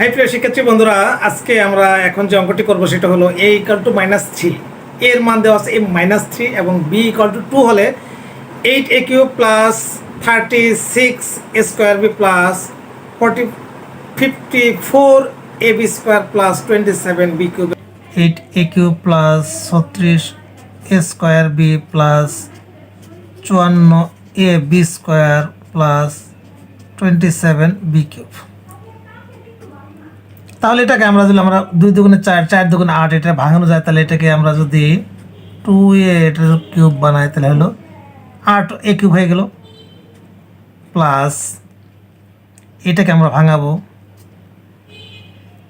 High প্রিয় শিক্ষার্থী বন্ধুরা, আজকে আমরা এখন যে অঙ্কটি করব সেটা হলো a equal to minus three এর মান দেওয়া আছে এ মাইনাস থ্রি এবং বি ইকাল টু টু হলে eight a cube plus thirty six square b plus forty fifty four a b square plus twenty seven b cube eight a cube plus ছত্রিশ এ square B plus চুয়ান্ন a b square plus twenty seven b cube তাহলে এটাকে আমরা যদি আমরা দুই দুগুণে চার চার দুগুণে আট, এটা ভাঙানো যায়, তাহলে এটাকে আমরা যদি টু এ এটার কিউব বানাই, তাহলে হলো আট এ কিউব হয়ে গেল। প্লাস এটাকে আমরা ভাঙাবো।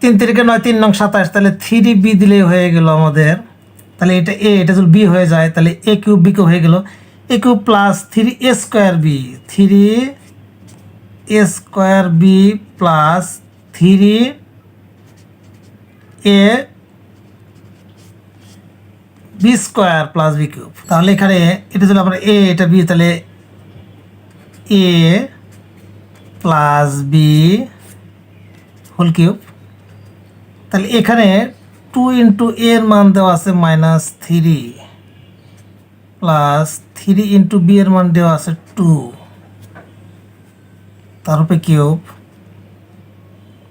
তিন তিরিকে নয়, তিন নং সাতাশ, তাহলে থ্রি বি দিলে হয়ে গেল আমাদের। তাহলে এটা এ এটা যদি বি হয়ে যায়, তাহলে এ কিউব বি কিউব হয়ে গেল। A cube plus three a square b three a square b plus three a b square plus b cube তাহলে এখানে এটা যদি আমরা এ এটা বি তাহলে a plus b whole cube তাহলে এখানে টু ইন্টু এর মান দেওয়া আছে minus three plus three into b এর মান দেওয়া আছে টু তার উপরে কিউব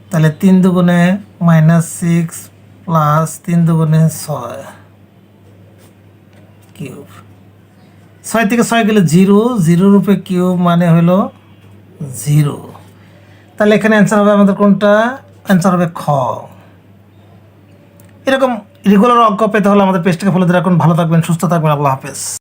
তাহলে তিন দুগুণে মাইনাস সিক্স প্লাস তিন দুগুণে ছয় কিউব। ছয় থেকে ছয় গেলে জিরো জিরোর উপরে কিউব মানে হলো জিরো। তাহলে এখানে অ্যান্সার হবে আমাদের কোনটা? অ্যান্সার হবে খ। এরকম রেগুলার অঙ্ক পেতে হলে আমাদের পেজটাকে ফলো দিয়ে রাখুন। ভালো থাকবেন, সুস্থ থাকবেন। আল্লাহ হাফেজ।